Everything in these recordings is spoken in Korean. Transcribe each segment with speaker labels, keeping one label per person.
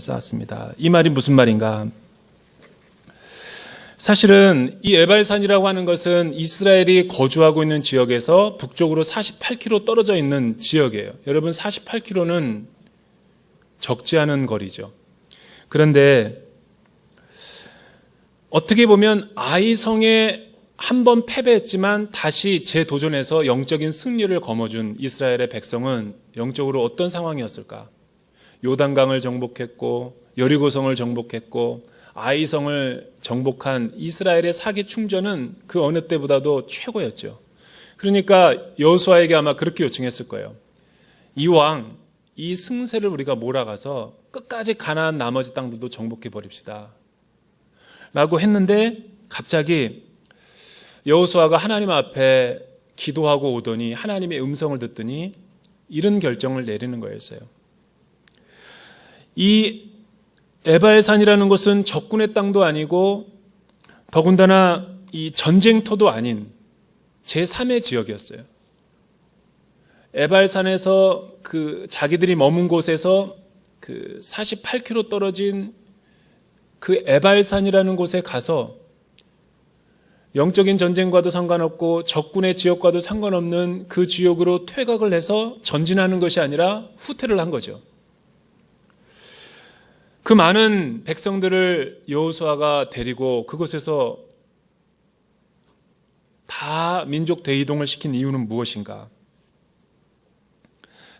Speaker 1: 쌓았습니다. 이 말이 무슨 말인가? 사실은 이 에발산이라고 하는 것은 이스라엘이 거주하고 있는 지역에서 북쪽으로 48km 떨어져 있는 지역이에요. 여러분 48km는 적지 않은 거리죠. 그런데 어떻게 보면 아이성에 한 번 패배했지만 다시 재도전해서 영적인 승리를 거머쥔 이스라엘의 백성은 영적으로 어떤 상황이었을까? 요단강을 정복했고 여리고성을 정복했고 아이성을 정복한 이스라엘의 사기 충전은 그 어느 때보다도 최고였죠. 그러니까 여호수아에게 아마 그렇게 요청했을 거예요. 이왕 이 승세를 우리가 몰아가서 끝까지 가나안 나머지 땅들도 정복해 버립시다. 라고 했는데 갑자기 여호수아가 하나님 앞에 기도하고 오더니 하나님의 음성을 듣더니 이런 결정을 내리는 거였어요. 이 에바의 산이라는 곳은 적군의 땅도 아니고 더군다나 이 전쟁터도 아닌 제3의 지역이었어요. 에발산에서 그 자기들이 머문 곳에서 그 48km 떨어진 그 에발산이라는 곳에 가서 영적인 전쟁과도 상관없고 적군의 지역과도 상관없는 그 지역으로 퇴각을 해서 전진하는 것이 아니라 후퇴를 한 거죠. 그 많은 백성들을 여호수아가 데리고 그곳에서 다 민족 대이동을 시킨 이유는 무엇인가?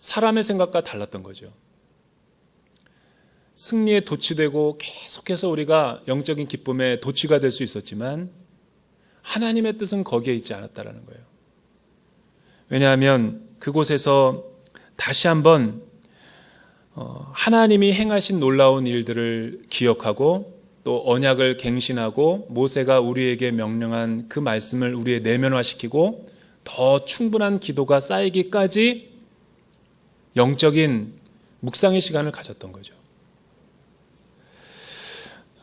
Speaker 1: 사람의 생각과 달랐던 거죠. 승리에 도취되고 계속해서 우리가 영적인 기쁨에 도취가 될 수 있었지만 하나님의 뜻은 거기에 있지 않았다라는 거예요. 왜냐하면 그곳에서 다시 한번 어, 하나님이 행하신 놀라운 일들을 기억하고 또 언약을 갱신하고 모세가 우리에게 명령한 그 말씀을 우리의 내면화시키고 더 충분한 기도가 쌓이기까지 영적인 묵상의 시간을 가졌던 거죠.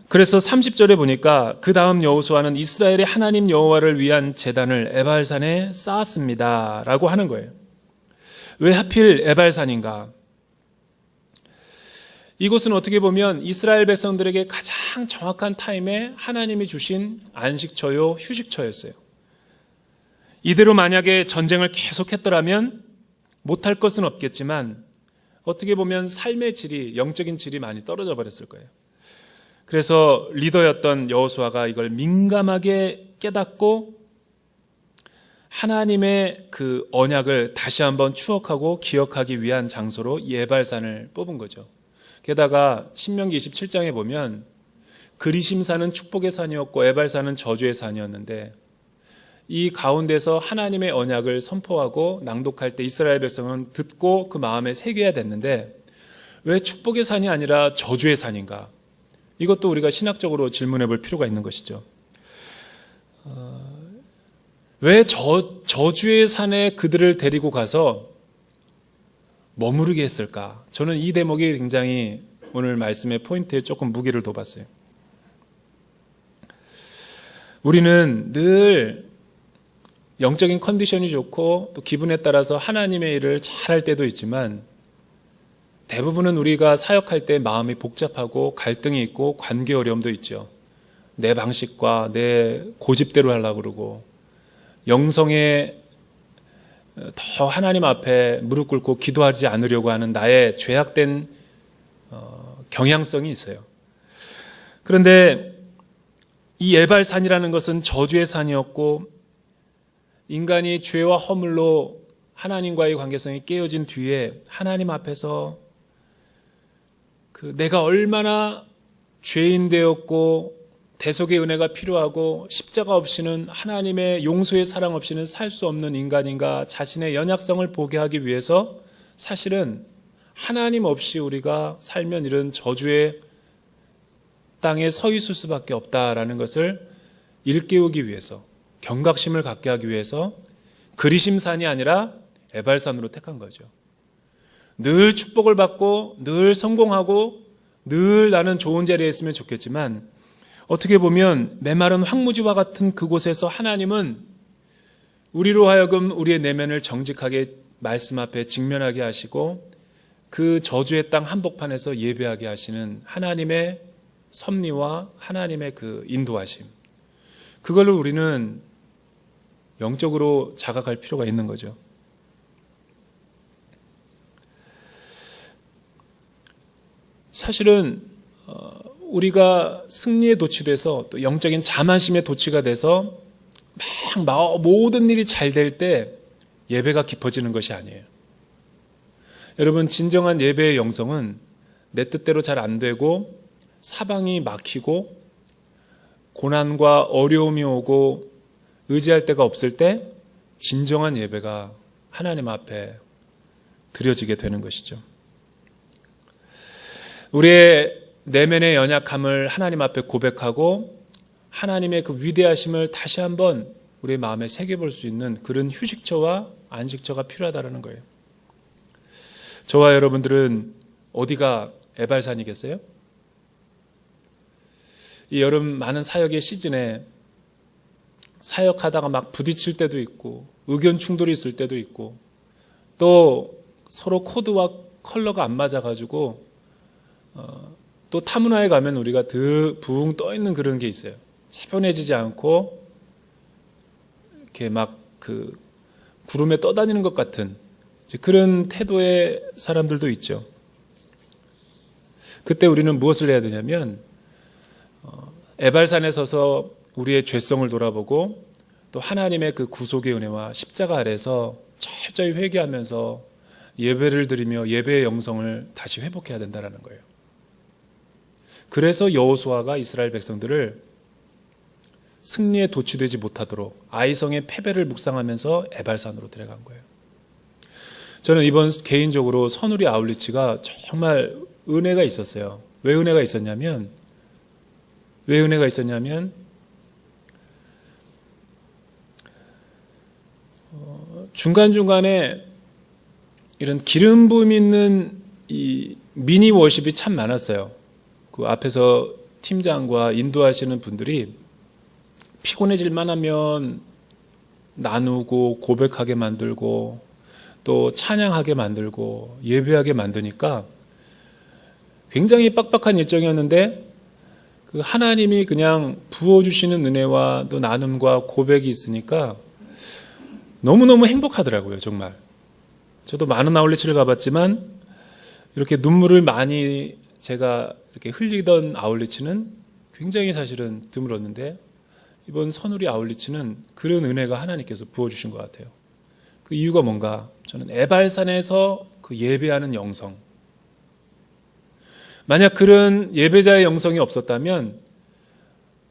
Speaker 1: 그래서 30절에 보니까 그 다음 여호수아는 이스라엘의 하나님 여호와를 위한 제단을 에발산에 쌓았습니다라고 하는 거예요. 왜 하필 에발산인가? 이곳은 어떻게 보면 이스라엘 백성들에게 가장 정확한 타임에 하나님이 주신 안식처요, 휴식처였어요. 이대로 만약에 전쟁을 계속했더라면 못할 것은 없겠지만 어떻게 보면 삶의 질이, 영적인 질이 많이 떨어져 버렸을 거예요. 그래서 리더였던 여호수아가 이걸 민감하게 깨닫고 하나님의 그 언약을 다시 한번 추억하고 기억하기 위한 장소로 예발산을 뽑은 거죠. 게다가 신명기 27장에 보면 그리심산은 축복의 산이었고 에발산은 저주의 산이었는데 이 가운데서 하나님의 언약을 선포하고 낭독할 때 이스라엘 백성은 듣고 그 마음에 새겨야 됐는데 왜 축복의 산이 아니라 저주의 산인가? 이것도 우리가 신학적으로 질문해 볼 필요가 있는 것이죠. 어, 왜 저, 저주의 산에 그들을 데리고 가서 머무르게 했을까? 저는 이 대목이 굉장히 오늘 말씀의 포인트에 조금 무게를 둬봤어요. 우리는 늘 영적인 컨디션이 좋고 또 기분에 따라서 하나님의 일을 잘할 때도 있지만 대부분은 우리가 사역할 때 마음이 복잡하고 갈등이 있고 관계 어려움도 있죠. 내 방식과 내 고집대로 하려고 그러고 영성에 더 하나님 앞에 무릎 꿇고 기도하지 않으려고 하는 나의 죄악된 어, 경향성이 있어요. 그런데 이 에발산이라는 것은 저주의 산이었고 인간이 죄와 허물로 하나님과의 관계성이 깨어진 뒤에 하나님 앞에서 그 내가 얼마나 죄인 되었고 대속의 은혜가 필요하고 십자가 없이는 하나님의 용서의 사랑 없이는 살 수 없는 인간인가 자신의 연약성을 보게 하기 위해서 사실은 하나님 없이 우리가 살면 이런 저주의 땅에 서 있을 수밖에 없다라는 것을 일깨우기 위해서 경각심을 갖게 하기 위해서 그리심산이 아니라 에발산으로 택한 거죠. 늘 축복을 받고 늘 성공하고 늘 나는 좋은 자리에 있으면 좋겠지만 어떻게 보면 메마른 황무지와 같은 그곳에서 하나님은 우리로 하여금 우리의 내면을 정직하게 말씀 앞에 직면하게 하시고 그 저주의 땅 한복판에서 예배하게 하시는 하나님의 섭리와 하나님의 그 인도하심. 그걸로 우리는 영적으로 자각할 필요가 있는 거죠. 사실은 어, 우리가 승리에 도취돼서 또 영적인 자만심에 도취가 돼서 막 모든 일이 잘 될 때 예배가 깊어지는 것이 아니에요. 여러분 진정한 예배의 영성은 내 뜻대로 잘 안 되고 사방이 막히고 고난과 어려움이 오고 의지할 데가 없을 때 진정한 예배가 하나님 앞에 드려지게 되는 것이죠. 우리의 내면의 연약함을 하나님 앞에 고백하고 하나님의 그 위대하심을 다시 한번 우리의 마음에 새겨볼 수 있는 그런 휴식처와 안식처가 필요하다는 거예요. 저와 여러분들은 어디가 에발산이겠어요? 이 여름 많은 사역의 시즌에 사역하다가 막 부딪힐 때도 있고 의견 충돌이 있을 때도 있고 또 서로 코드와 컬러가 안 맞아가지고 어, 또 타문화에 가면 우리가 드 부웅 떠 있는 그런 게 있어요. 차분해지지 않고 이렇게 막 그 구름에 떠다니는 것 같은 그런 태도의 사람들도 있죠. 그때 우리는 무엇을 해야 되냐면 어, 에발산에 서서 우리의 죄성을 돌아보고 또 하나님의 그 구속의 은혜와 십자가 아래서 철저히 회개하면서 예배를 드리며 예배의 영성을 다시 회복해야 된다는 거예요. 그래서 여호수아가 이스라엘 백성들을 승리에 도취되지 못하도록 아이성의 패배를 묵상하면서 에발산으로 데려간 거예요. 저는 이번 개인적으로 선우리 아울리치가 정말 은혜가 있었어요. 왜 은혜가 있었냐면 왜 은혜가 있었냐면 어, 중간중간에 이런 기름 부음 있는 이 미니 워십이 참 많았어요. 그 앞에서 팀장과 인도하시는 분들이 피곤해질 만 하면 나누고 고백하게 만들고 또 찬양하게 만들고 예배하게 만드니까 굉장히 빡빡한 일정이었는데 그 하나님이 그냥 부어주시는 은혜와 또 나눔과 고백이 있으니까 너무너무 행복하더라고요, 정말. 저도 많은 아울렛을 가봤지만 이렇게 눈물을 많이 제가 이렇게 흘리던 아울리치는 굉장히 사실은 드물었는데 이번 선우리 아울리치는 그런 은혜가 하나님께서 부어주신 것 같아요. 그 이유가 뭔가 저는 에발산에서 그 예배하는 영성. 만약 그런 예배자의 영성이 없었다면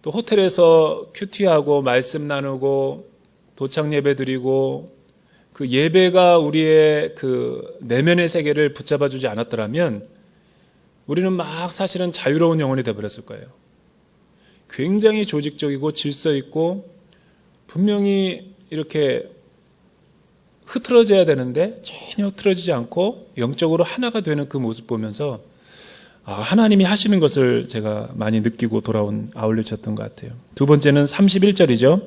Speaker 1: 또 호텔에서 큐티하고 말씀 나누고 도착 예배 드리고 그 예배가 우리의 그 내면의 세계를 붙잡아 주지 않았더라면 우리는 막 사실은 자유로운 영혼이 되어버렸을 거예요. 굉장히 조직적이고 질서 있고 분명히 이렇게 흐트러져야 되는데 전혀 흐트러지지 않고 영적으로 하나가 되는 그 모습 보면서 아, 하나님이 하시는 것을 제가 많이 느끼고 돌아온 아울렛이었던 것 같아요. 두 번째는 31절이죠.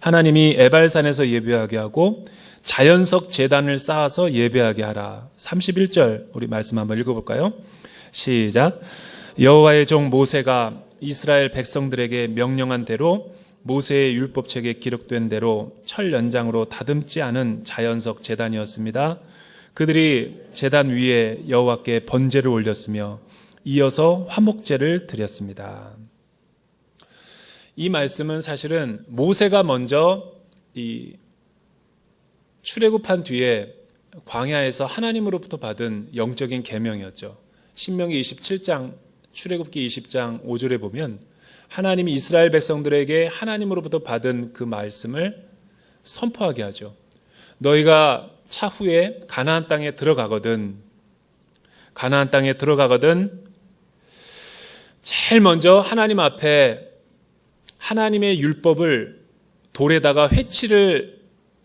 Speaker 1: 하나님이 에발산에서 예배하게 하고 자연석 재단을 쌓아서 예배하게 하라. 31절 우리 말씀 한번 읽어볼까요? 시작. 여호와의 종 모세가 이스라엘 백성들에게 명령한 대로 모세의 율법책에 기록된 대로 철 연장으로 다듬지 않은 자연석 제단이었습니다. 그들이 제단 위에 여호와께 번제를 올렸으며 이어서 화목제를 드렸습니다. 이 말씀은 사실은 모세가 먼저 이 출애굽한 뒤에 광야에서 하나님으로부터 받은 영적인 계명이었죠. 신명기 27장 출애굽기 20장 5절에 보면 하나님이 이스라엘 백성들에게 하나님으로부터 받은 그 말씀을 선포하게 하죠. 너희가 차후에 가나안 땅에 들어가거든 가나안 땅에 들어가거든 제일 먼저 하나님 앞에 하나님의 율법을 돌에다가 회치를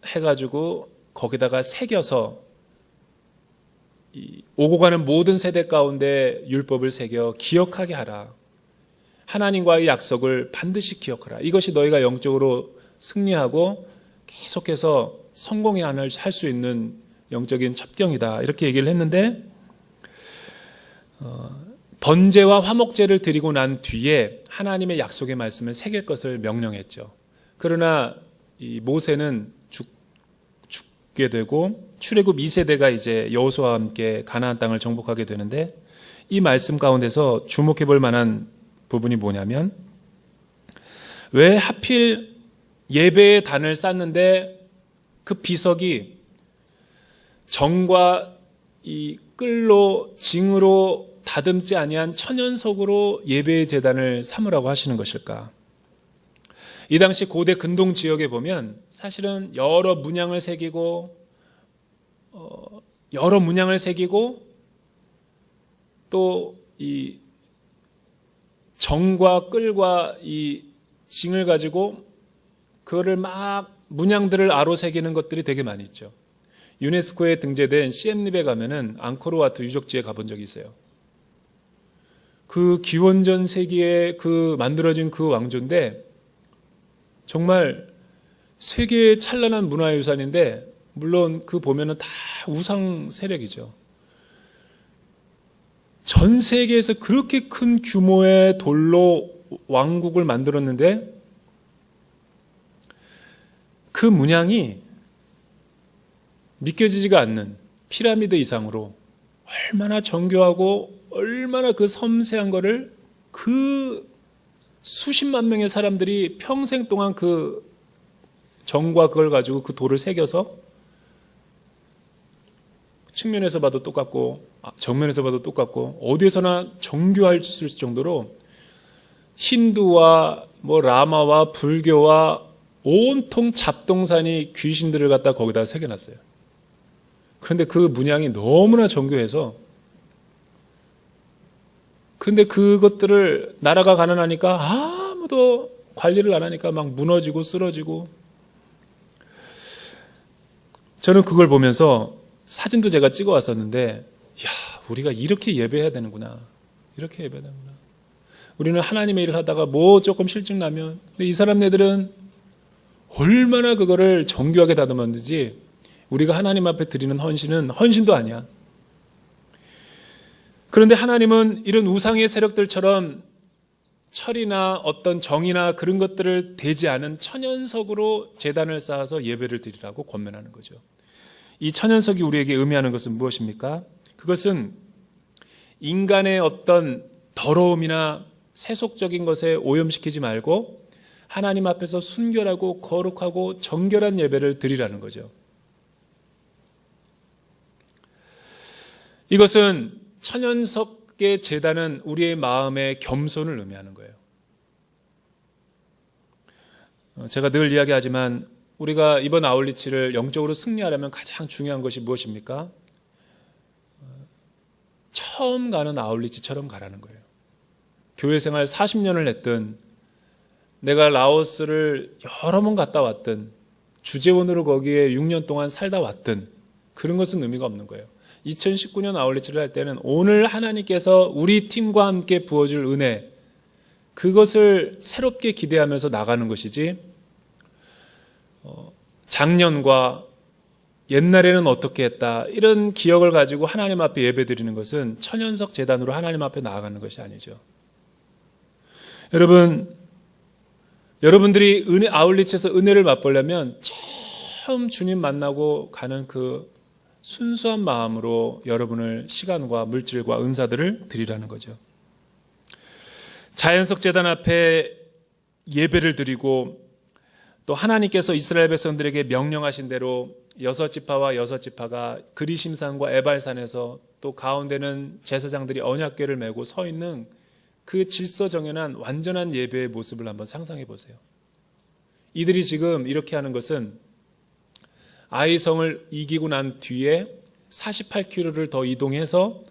Speaker 1: 해가지고 거기다가 새겨서 오고 가는 모든 세대 가운데 율법을 새겨 기억하게 하라. 하나님과의 약속을 반드시 기억하라. 이것이 너희가 영적으로 승리하고 계속해서 성공의 안을 할수 있는 영적인 첩경이다. 이렇게 얘기를 했는데 어, 번제와 화목제를 드리고 난 뒤에 하나님의 약속의 말씀을 새길 것을 명령했죠. 그러나 이 모세는 죽, 죽게 되고 출애굽 2세대가 이제 여호수아와 함께 가나안 땅을 정복하게 되는데 이 말씀 가운데서 주목해 볼 만한 부분이 뭐냐면 왜 하필 예배의 단을 쌓는데 그 비석이 정과 이 끌로 징으로 다듬지 아니한 천연석으로 예배의 재단을 삼으라고 하시는 것일까? 이 당시 고대 근동 지역에 보면 사실은 여러 문양을 새기고 어, 여러 문양을 새기고 또 이 정과 끌과 이 징을 가지고 그거를 막 문양들을 아로 새기는 것들이 되게 많이 있죠. 유네스코에 등재된 시엠립에 가면은 앙코르와트 유적지에 가본 적이 있어요. 그 기원전 세기에 그 만들어진 그 왕조인데 정말 세계의 찬란한 문화유산인데 물론 그 보면은 다 우상 세력이죠. 전 세계에서 그렇게 큰 규모의 돌로 왕국을 만들었는데 그 문양이 믿겨지지가 않는 피라미드 이상으로 얼마나 정교하고 얼마나 그 섬세한 거를 그 수십만 명의 사람들이 평생 동안 그 정과 그걸 가지고 그 돌을 새겨서 측면에서 봐도 똑같고 아, 정면에서 봐도 똑같고 어디에서나 정교할 수 있을 정도로 힌두와 뭐 라마와 불교와 온통 잡동산이 귀신들을 갖다 거기다 새겨놨어요. 그런데 그 문양이 너무나 정교해서 근데 그것들을 나라가 가난하니까 아무도 관리를 안 하니까 막 무너지고 쓰러지고. 저는 그걸 보면서 사진도 제가 찍어 왔었는데 야 우리가 이렇게 예배해야 되는구나. 이렇게 예배해야 되는구나. 우리는 하나님의 일을 하다가 뭐 조금 실증 나면 근데 이 사람네들은 얼마나 그거를 정교하게 다듬었는지 우리가 하나님 앞에 드리는 헌신은 헌신도 아니야 그런데 하나님은 이런 우상의 세력들처럼 철이나 어떤 정이나 그런 것들을 대지 않은 천연석으로 재단을 쌓아서 예배를 드리라고 권면하는 거죠. 이 천연석이 우리에게 의미하는 것은 무엇입니까? 그것은 인간의 어떤 더러움이나 세속적인 것에 오염시키지 말고 하나님 앞에서 순결하고 거룩하고 정결한 예배를 드리라는 거죠. 이것은 천연석의 재단은 우리의 마음의 겸손을 의미하는 거예요. 어, 제가 늘 이야기하지만 우리가 이번 아울리치를 영적으로 승리하려면 가장 중요한 것이 무엇입니까? 어, 처음 가는 아울리치처럼 가라는 거예요. 교회 생활 40년을 했든 내가 라오스를 여러 번 갔다 왔든 주재원으로 거기에 6년 동안 살다 왔든 그런 것은 의미가 없는 거예요. 2019년 아울리치를 할 때는 오늘 하나님께서 우리 팀과 함께 부어줄 은혜 그것을 새롭게 기대하면서 나가는 것이지 어, 작년과 옛날에는 어떻게 했다 이런 기억을 가지고 하나님 앞에 예배드리는 것은 천연석 재단으로 하나님 앞에 나아가는 것이 아니죠. 여러분 여러분들이 은혜 아울리치에서 은혜를 맛보려면 처음 주님 만나고 가는 그 순수한 마음으로 여러분을 시간과 물질과 은사들을 드리라는 거죠. 자연석 재단 앞에 예배를 드리고 또 하나님께서 이스라엘 백성들에게 명령하신 대로 여섯 지파와 여섯 지파가 그리심산과 에발산에서 또 가운데는 제사장들이 언약궤를 메고 서 있는 그 질서 정연한 완전한 예배의 모습을 한번 상상해 보세요. 이들이 지금 이렇게 하는 것은 아이성을 이기고 난 뒤에 48km를 더 이동해서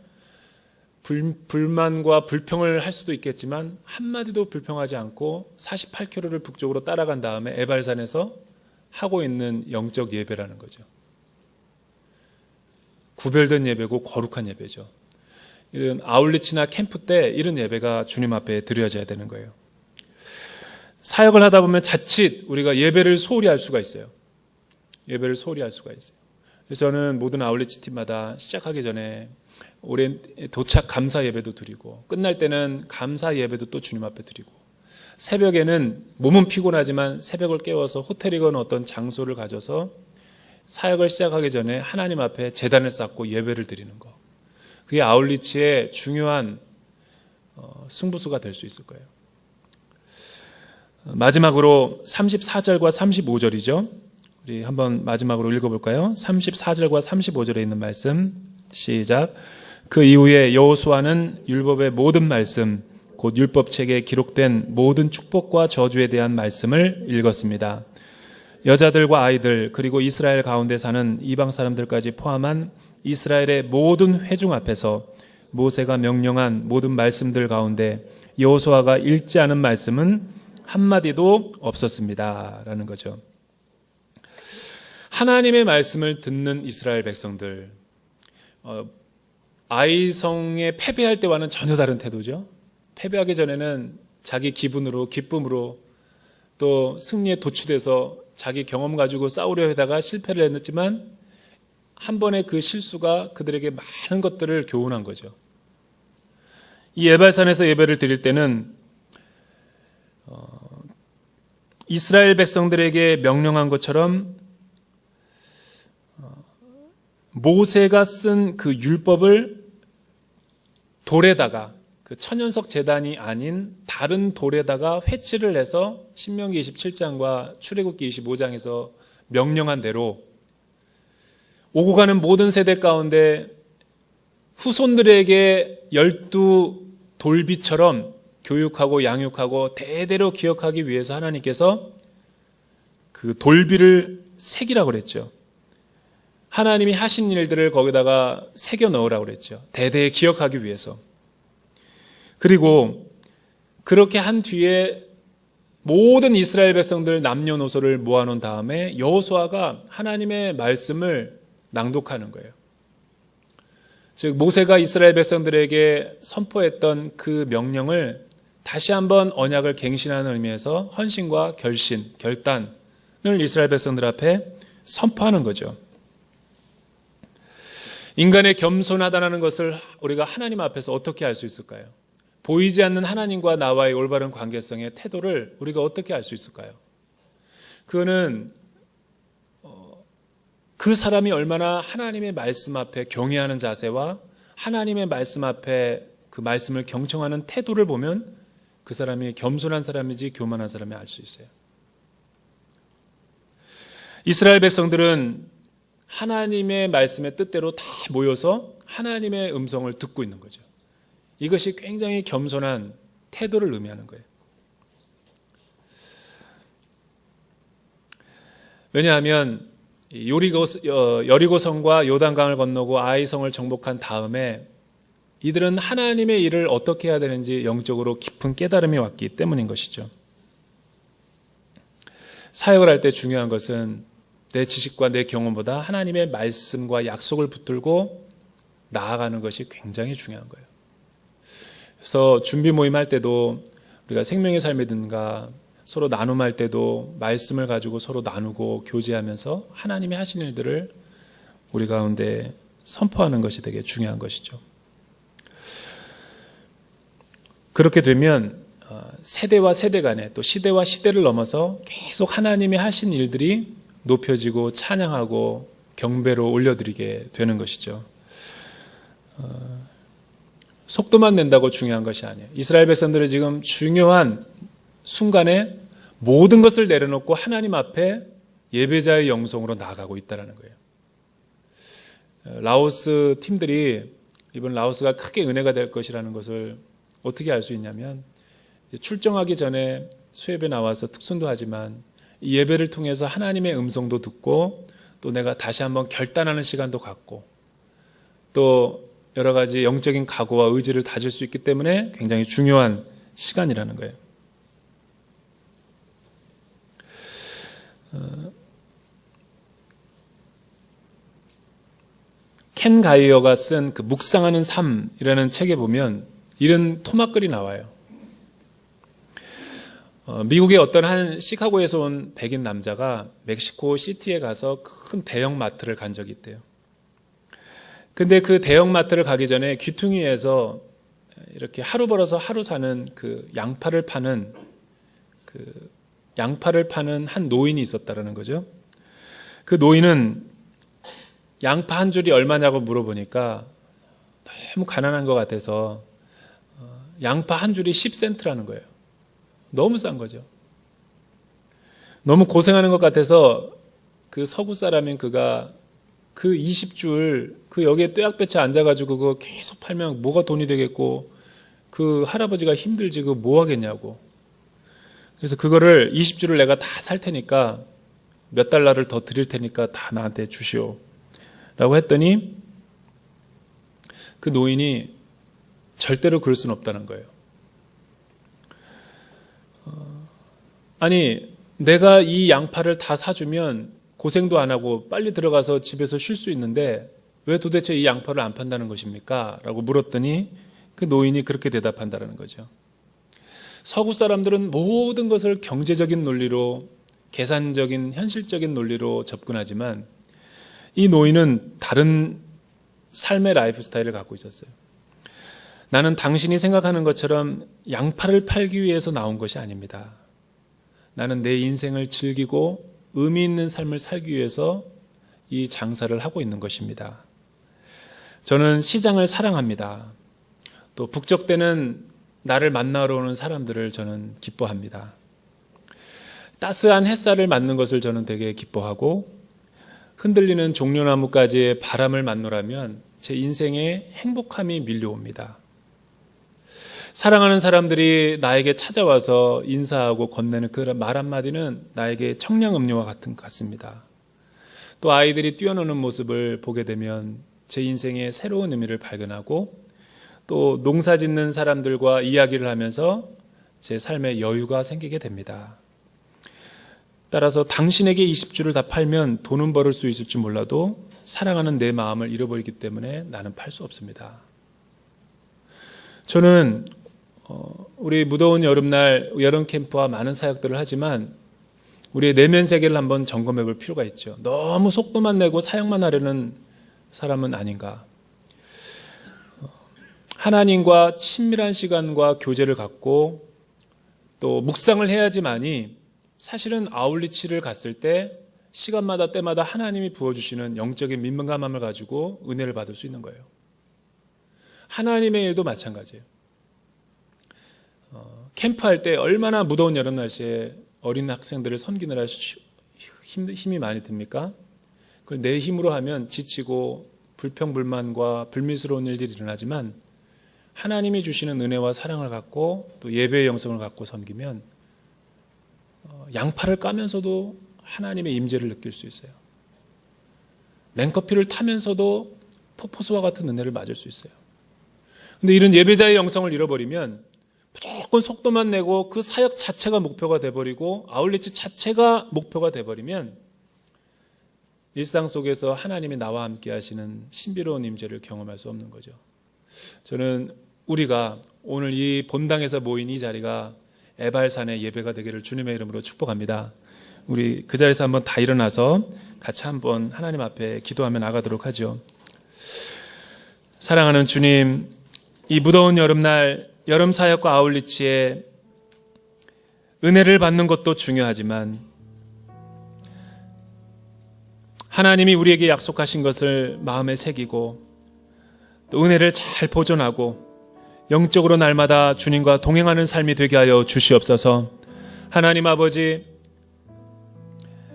Speaker 1: 불, 불만과 불평을 할 수도 있겠지만 한마디도 불평하지 않고 48km를 북쪽으로 따라간 다음에 에발산에서 하고 있는 영적 예배라는 거죠. 구별된 예배고 거룩한 예배죠. 이런 아울리치나 캠프 때 이런 예배가 주님 앞에 드려져야 되는 거예요. 사역을 하다 보면 자칫 우리가 예배를 소홀히 할 수가 있어요. 예배를 소홀히 할 수가 있어요. 그래서 저는 모든 아울리치 팀마다 시작하기 전에 올해 도착 감사 예배도 드리고 끝날 때는 감사 예배도 또 주님 앞에 드리고 새벽에는 몸은 피곤하지만 새벽을 깨워서 호텔이거나 어떤 장소를 가져서 사역을 시작하기 전에 하나님 앞에 재단을 쌓고 예배를 드리는 거. 그게 아울리치의 중요한 어, 승부수가 될 수 있을 거예요. 마지막으로 34절과 35절이죠. 우리 한번 마지막으로 읽어볼까요? 34절과 35절에 있는 말씀 시작. 그 이후에 여호수아는 율법의 모든 말씀, 곧 율법책에 기록된 모든 축복과 저주에 대한 말씀을 읽었습니다. 여자들과 아이들 그리고 이스라엘 가운데 사는 이방 사람들까지 포함한 이스라엘의 모든 회중 앞에서 모세가 명령한 모든 말씀들 가운데 여호수아가 읽지 않은 말씀은 한마디도 없었습니다라는 거죠. 하나님의 말씀을 듣는 이스라엘 백성들 어, 아이성에 패배할 때와는 전혀 다른 태도죠. 패배하기 전에는 자기 기분으로 기쁨으로 또 승리에 도취돼서 자기 경험 가지고 싸우려 하다가 실패를 했지만 한 번의 그 실수가 그들에게 많은 것들을 교훈한 거죠. 이 예발산에서 예배를 드릴 때는 어, 이스라엘 백성들에게 명령한 것처럼 어, 모세가 쓴 그 율법을 돌에다가 그 천연석 재단이 아닌 다른 돌에다가 회치를 해서 신명기 27장과 출애굽기 25장에서 명령한 대로 오고 가는 모든 세대 가운데 후손들에게 열두 돌비처럼 교육하고 양육하고 대대로 기억하기 위해서 하나님께서 그 돌비를 새기라고 그랬죠. 하나님이 하신 일들을 거기다가 새겨 넣으라고 그랬죠. 대대 기억하기 위해서. 그리고 그렇게 한 뒤에 모든 이스라엘 백성들 남녀노소를 모아놓은 다음에 여호수아가 하나님의 말씀을 낭독하는 거예요. 즉 모세가 이스라엘 백성들에게 선포했던 그 명령을 다시 한번 언약을 갱신하는 의미에서 헌신과 결신, 결단을 이스라엘 백성들 앞에 선포하는 거죠. 인간의 겸손하다는 것을 우리가 하나님 앞에서 어떻게 알 수 있을까요? 보이지 않는 하나님과 나와의 올바른 관계성의 태도를 우리가 어떻게 알 수 있을까요? 그거는 어, 그 사람이 얼마나 하나님의 말씀 앞에 경외하는 자세와 하나님의 말씀 앞에 그 말씀을 경청하는 태도를 보면 그 사람이 겸손한 사람인지 교만한 사람이 알 수 있어요. 이스라엘 백성들은 하나님의 말씀의 뜻대로 다 모여서 하나님의 음성을 듣고 있는 거죠. 이것이 굉장히 겸손한 태도를 의미하는 거예요. 왜냐하면 요리고, 어, 여리고성과 요단강을 건너고 아이성을 정복한 다음에 이들은 하나님의 일을 어떻게 해야 되는지 영적으로 깊은 깨달음이 왔기 때문인 것이죠. 사역을 할 때 중요한 것은 내 지식과 내 경험보다 하나님의 말씀과 약속을 붙들고 나아가는 것이 굉장히 중요한 거예요. 그래서 준비 모임 할 때도 우리가 생명의 삶이든가 서로 나눔할 때도 말씀을 가지고 서로 나누고 교제하면서 하나님이 하신 일들을 우리 가운데 선포하는 것이 되게 중요한 것이죠. 그렇게 되면 어, 세대와 세대 간에 또 시대와 시대를 넘어서 계속 하나님이 하신 일들이 높여지고 찬양하고 경배로 올려드리게 되는 것이죠. 어, 속도만 낸다고 중요한 것이 아니에요. 이스라엘 백성들은 지금 중요한 순간에 모든 것을 내려놓고 하나님 앞에 예배자의 영성으로 나아가고 있다는 거예요. 라오스 팀들이 이번 라오스가 크게 은혜가 될 것이라는 것을 어떻게 알 수 있냐면 출정하기 전에 수협에 나와서 특순도 하지만 이 예배를 통해서 하나님의 음성도 듣고 또 내가 다시 한번 결단하는 시간도 갖고 또 여러 가지 영적인 각오와 의지를 다질 수 있기 때문에 굉장히 중요한 시간이라는 거예요. 어, 켄 가이어가 쓴 그 묵상하는 삶이라는 책에 보면 이런 토막글이 나와요. 어, 미국의 어떤 한 시카고에서 온 백인 남자가 멕시코 시티에 가서 큰 대형 마트를 간 적이 있대요. 근데 그 대형 마트를 가기 전에 귀퉁이에서 이렇게 하루 벌어서 하루 사는 그 양파를 파는 그 양파를 파는 한 노인이 있었다라는 거죠. 그 노인은 양파 한 줄이 얼마냐고 물어보니까 너무 가난한 것 같아서 어, 양파 한 줄이 10센트라는 거예요. 너무 싼 거죠. 너무 고생하는 것 같아서 그 서구 사람인 그가 그 20줄 그 여기에 떼약볕에 앉아가지고 그거 계속 팔면 뭐가 돈이 되겠고 그 할아버지가 힘들지 그 뭐 하겠냐고. 그래서 그거를 20줄을 내가 다 살 테니까 몇 달러를 더 드릴 테니까 다 나한테 주시오. 라고 했더니 그 노인이 절대로 그럴 수는 없다는 거예요. 어, 아니, 내가 이 양파를 다 사주면 고생도 안 하고 빨리 들어가서 집에서 쉴 수 있는데 왜 도대체 이 양파를 안 판다는 것입니까? 라고 물었더니 그 노인이 그렇게 대답한다는 거죠. 서구 사람들은 모든 것을 경제적인 논리로 계산적인 현실적인 논리로 접근하지만 이 노인은 다른 삶의 라이프 스타일을 갖고 있었어요. 나는 당신이 생각하는 것처럼 양파를 팔기 위해서 나온 것이 아닙니다. 나는 내 인생을 즐기고 의미 있는 삶을 살기 위해서 이 장사를 하고 있는 것입니다. 저는 시장을 사랑합니다. 또 북적대는 나를 만나러 오는 사람들을 저는 기뻐합니다. 따스한 햇살을 맞는 것을 저는 되게 기뻐하고 흔들리는 종려나무까지의 바람을 맞노라면 제 인생에 행복함이 밀려옵니다. 사랑하는 사람들이 나에게 찾아와서 인사하고 건네는 그 말 한마디는 나에게 청량 음료와 같은 것 같습니다. 또 아이들이 뛰어노는 모습을 보게 되면 제 인생에 새로운 의미를 발견하고 또 농사 짓는 사람들과 이야기를 하면서 제 삶에 여유가 생기게 됩니다. 따라서 당신에게 20주를 다 팔면 돈은 벌을 수 있을지 몰라도 사랑하는 내 마음을 잃어버리기 때문에 나는 팔 수 없습니다. 저는 어, 우리 무더운 여름날 여름 캠프와 많은 사역들을 하지만 우리의 내면 세계를 한번 점검해 볼 필요가 있죠. 너무 속도만 내고 사역만 하려는 사람은 아닌가. 하나님과 친밀한 시간과 교제를 갖고 또 묵상을 해야지만이 사실은 아울리치를 갔을 때 시간마다 때마다 하나님이 부어주시는 영적인 민감함을 가지고 은혜를 받을 수 있는 거예요. 하나님의 일도 마찬가지예요. 어, 캠프할 때 얼마나 무더운 여름 날씨에 어린 학생들을 섬기느라 힘, 힘이 많이 듭니까? 내 힘으로 하면 지치고 불평불만과 불미스러운 일들이 일어나지만 하나님이 주시는 은혜와 사랑을 갖고 또 예배의 영성을 갖고 섬기면 어, 양파를 까면서도 하나님의 임재를 느낄 수 있어요. 냉커피를 타면서도 폭포수와 같은 은혜를 맞을 수 있어요. 근데 이런 예배자의 영성을 잃어버리면 무 조건 속도만 내고 그 사역 자체가 목표가 돼버리고 아울렛지 자체가 목표가 돼버리면 일상 속에서 하나님이 나와 함께 하시는 신비로운 임재를 경험할 수 없는 거죠. 저는 우리가 오늘 이 본당에서 모인 이 자리가 에발산의 예배가 되기를 주님의 이름으로 축복합니다. 우리 그 자리에서 한번 다 일어나서 같이 한번 하나님 앞에 기도하며 나가도록 하죠. 사랑하는 주님, 이 무더운 여름날 여름 사역과 아울리치에 은혜를 받는 것도 중요하지만 하나님이 우리에게 약속하신 것을 마음에 새기고 또 은혜를 잘 보존하고 영적으로 날마다 주님과 동행하는 삶이 되게 하여 주시옵소서. 하나님 아버지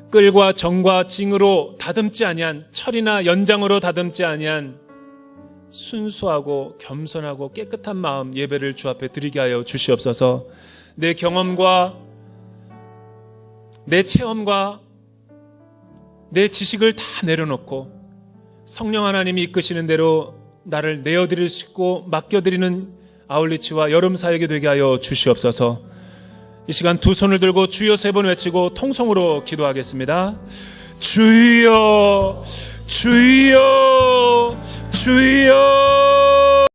Speaker 1: 끌과 정과 징으로 다듬지 아니한 철이나 연장으로 다듬지 아니한 순수하고 겸손하고 깨끗한 마음 예배를 주 앞에 드리게 하여 주시옵소서. 내 경험과 내 체험과 내 지식을 다 내려놓고 성령 하나님이 이끄시는 대로 나를 내어드릴 수 있고 맡겨드리는 아울리치와 여름 사역이 되게 하여 주시옵소서. 이 시간 두 손을 들고 주여 세 번 외치고 통성으로 기도하겠습니다. 주여, 주여, 주여.